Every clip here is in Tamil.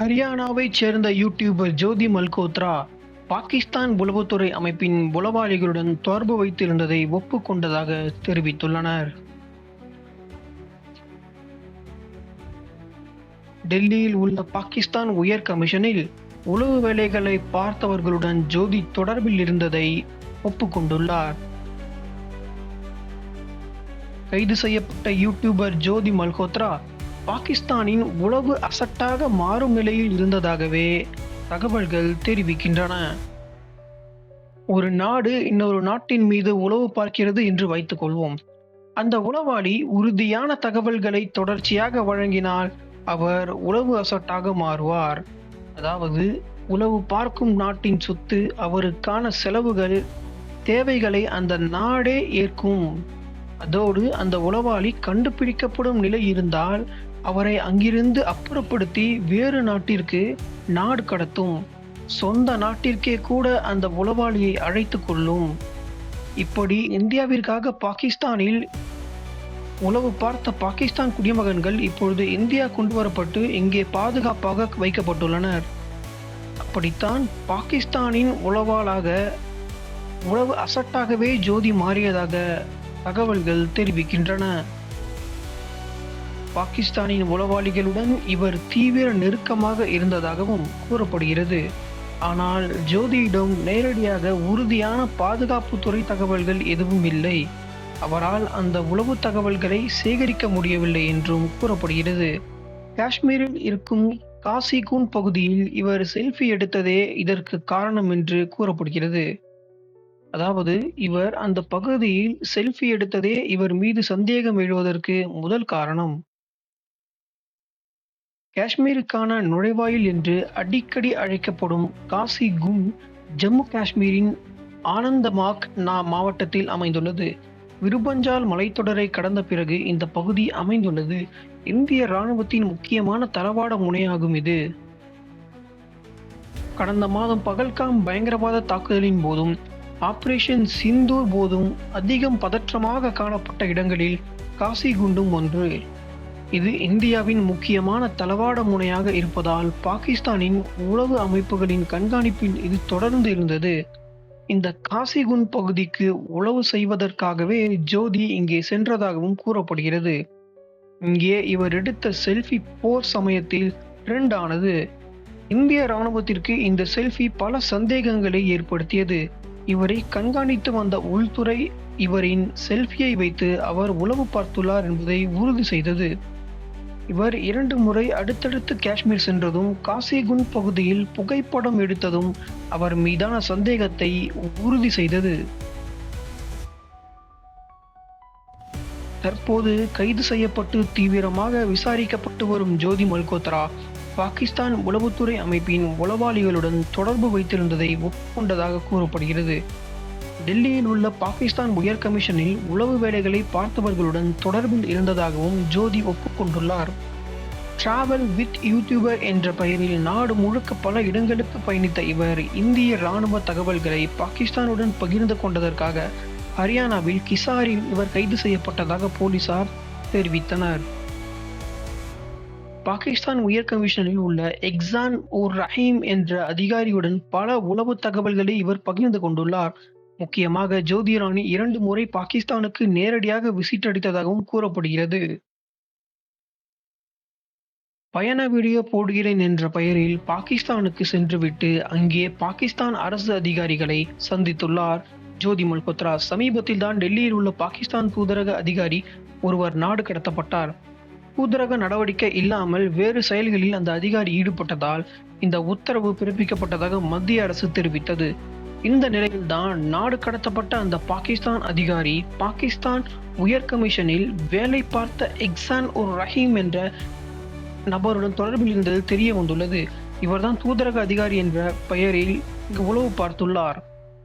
ஹரியானாவைச் சேர்ந்த யூடியூபர் ஜோதி மல்கோத்ரா பாகிஸ்தான் உளவுத்துறை அமைப்பின் உளவாளிகளுடன் தொடர்பு வைத்திருந்ததை ஒப்புக்கொண்டதாக தெரிவித்துள்ளனர். டெல்லியில் உள்ள பாகிஸ்தான் உயர் கமிஷனில் உளவு வேலைகளை பார்த்தவர்களுடன் ஜோதி தொடர்பில் இருந்ததை ஒப்புக்கொண்டுள்ளார். கைது செய்யப்பட்ட யூடியூபர் ஜோதி மல்ஹோத்ரா பாகிஸ்தானின் உளவு அசட்டாக மாறும் நிலையில் இருந்ததாகவே தகவல்கள் தெரிவிக்கின்றன. ஒரு நாடு இன்னொரு நாட்டின் மீது உளவு பார்க்கிறது என்று வைத்துக் கொள்வோம். அந்த உளவாளி உறுதியான தகவல்களை தொடர்ச்சியாக வழங்கினால் அவர் உளவு அசட்டாக மாறுவார். அதாவது உளவு பார்க்கும் நாட்டின் சொத்து அவருக்கான செலவுகள் தேவைகளை அந்த நாடே ஏற்கும். அதோடு அந்த உளவாளி கண்டுபிடிக்கப்படும் நிலை இருந்தால் அவரை அங்கிருந்து அப்புறப்படுத்தி வேறு நாட்டிற்கு நாடு கடத்தும். சொந்த நாட்டிற்கே கூட அந்த உளவாளியை அழைத்து கொள்ளும். இப்படி இந்தியாவிற்காக பாகிஸ்தானில் உளவு பார்த்த பாகிஸ்தான் குடிமகன்கள் இப்பொழுது இந்தியா கொண்டு வரப்பட்டு இங்கே பாதுகாப்பாக வைக்கப்பட்டுள்ளனர். அப்படித்தான் பாகிஸ்தானின் உளவாளாக உளவு அசட்டாகவே ஜோதி மாறியதாக தகவல்கள் தெரிவிக்கின்றன. பாகிஸ்தானின் உளவாளிகளுடன் இவர் தீவிர நெருக்கமாக இருந்ததாகவும் கூறப்படுகிறது. ஆனால் ஜோதியிடம் நேரடியாக உறுதியான பாதுகாப்புத்துறை தகவல்கள் எதுவும் இல்லை. அவரால் அந்த உளவு தகவல்களை சேகரிக்க முடியவில்லை என்றும் கூறப்படுகிறது. காஷ்மீரில் இருக்கும் காசிகூன் பகுதியில் இவர் செல்ஃபி எடுத்ததே இதற்கு காரணம் என்று கூறப்படுகிறது. அதாவது இவர் அந்த பகுதியில் செல்ஃபி எடுத்ததே இவர் மீது சந்தேகம் எழுவதற்கு முதல் காரணம். காஷ்மீருக்கான நுழைவாயில் என்று அடிக்கடி அழைக்கப்படும் காசி குன் ஜம்மு காஷ்மீரின் ஆனந்தமாக் நா மாவட்டத்தில் அமைந்துள்ளது. விருபஞ்சால் மலைத்தொடரை கடந்த பிறகு இந்த பகுதி அமைந்துள்ளது. இந்திய இராணுவத்தின் முக்கியமான தளவாட முனையாகும் இது. கடந்த மாதம் பகல்காம் பயங்கரவாத தாக்குதலின் போதும் ஆபரேஷன் சிந்தூர் போதும் அதிகம் பதற்றமாக காணப்பட்ட இடங்களில் காசி குண்டும் ஒன்று. இது இந்தியாவின் முக்கியமான தளவாட முனையாக இருப்பதால் பாகிஸ்தானின் உளவு அமைப்புகளின் கண்காணிப்பில் இது தொடர்ந்து இருந்தது. இந்த காசிகுன் பகுதிக்கு உளவு செய்வதற்காகவே ஜோதி இங்கே சென்றதாகவும் கூறப்படுகிறது. இங்கே இவர் எடுத்த செல்ஃபி போர் சமயத்தில் ட்ரெண்ட் ஆனது இந்திய இராணுவத்திற்கு இந்த செல்ஃபி பல சந்தேகங்களை ஏற்படுத்தியது. இவரை கண்காணித்து வந்த உள்துறை இவரின் செல்ஃபியை வைத்து அவர் உளவு பார்த்துள்ளார் என்பதை உறுதி செய்தது. இவர் இரண்டு முறை அடுத்தடுத்து காஷ்மீர் சென்றதும் காசிகுன் பகுதியில் புகைப்படம் எடுத்ததும் அவர் மீதான சந்தேகத்தை உறுதி செய்தது. தற்போது கைது செய்யப்பட்டு தீவிரமாக விசாரிக்கப்பட்டு வரும் ஜோதி மல்கோத்ரா பாகிஸ்தான் உளவுத்துறை அமைப்பின் உளவாளிகளுடன் தொடர்பு வைத்திருந்ததை ஒப்புக்கொண்டதாக கூறப்படுகிறது. டெல்லியில் உள்ள பாகிஸ்தான் உயர் கமிஷனில் உளவு வேலைகளை பார்த்தவர்களுடன் தொடர்பில் இருந்ததாகவும் ஜோதி ஒப்புக்கொண்டுள்ளார். டிராவல் வித் யூடியூபர் என்ற பெயரில் நாடு முழுக்க பல இடங்களுக்கு பயணித்த இவர் இந்திய இராணுவ தகவல்களை பாகிஸ்தானுடன் பகிர்ந்து கொண்டதற்காக ஹரியானாவில் கிசாரில் இவர் கைது செய்யப்பட்டதாக போலீசார் தெரிவித்தனர். பாகிஸ்தான் உயர் கமிஷனில் உள்ள எக்ஸான் உர் ரஹீம் என்ற அதிகாரியுடன் பல உளவு தகவல்களை இவர் பகிர்ந்து கொண்டுள்ளார். முக்கியமாக ஜோதி ராணி இரண்டு முறை பாகிஸ்தானுக்கு நேரடியாக விசிட் அடித்ததாகவும் கூறப்படுகிறது. பயண வீடியோ போடுகிறேன் என்ற பெயரில் பாகிஸ்தானுக்கு சென்றுவிட்டு அங்கே பாகிஸ்தான் அரசு அதிகாரிகளை சந்தித்துள்ளார். ஜோதி மல்கோத்ரா சமீபத்தில் தான் டெல்லியில் உள்ள பாகிஸ்தான் தூதரக அதிகாரி ஒருவர் நாடு கடத்தப்பட்டார். தூதரக நடவடிக்கை இல்லாமல் வேறு செயல்களில் அந்த அதிகாரி ஈடுபட்டதால் இந்த உத்தரவு பிறப்பிக்கப்பட்டதாக மத்திய அரசு தெரிவித்தது. இந்த நிலையில்தான் நாடு கடத்தப்பட்ட அந்த பாகிஸ்தான் அதிகாரி பாகிஸ்தான் உயர் கமிஷனில் வேலை பார்த்த எக்ஸான் ஒரு ரஹீம் என்ற நபருடன் தொடர்பில் இருந்தது தெரிய வந்துள்ளது. இவர்தான் தூதரக அதிகாரி என்ற பெயரில் உளவு பார்த்துள்ளார்.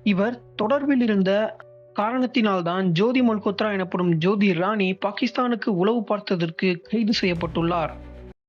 இவர் தொடர்பில் இருந்த காரணத்தினால்தான் ஜோதி மல்கோத்ரா எனப்படும் ஜோதி ராணி பாகிஸ்தானுக்கு உளவு பார்த்ததற்கு கைது செய்யப்பட்டுள்ளார்.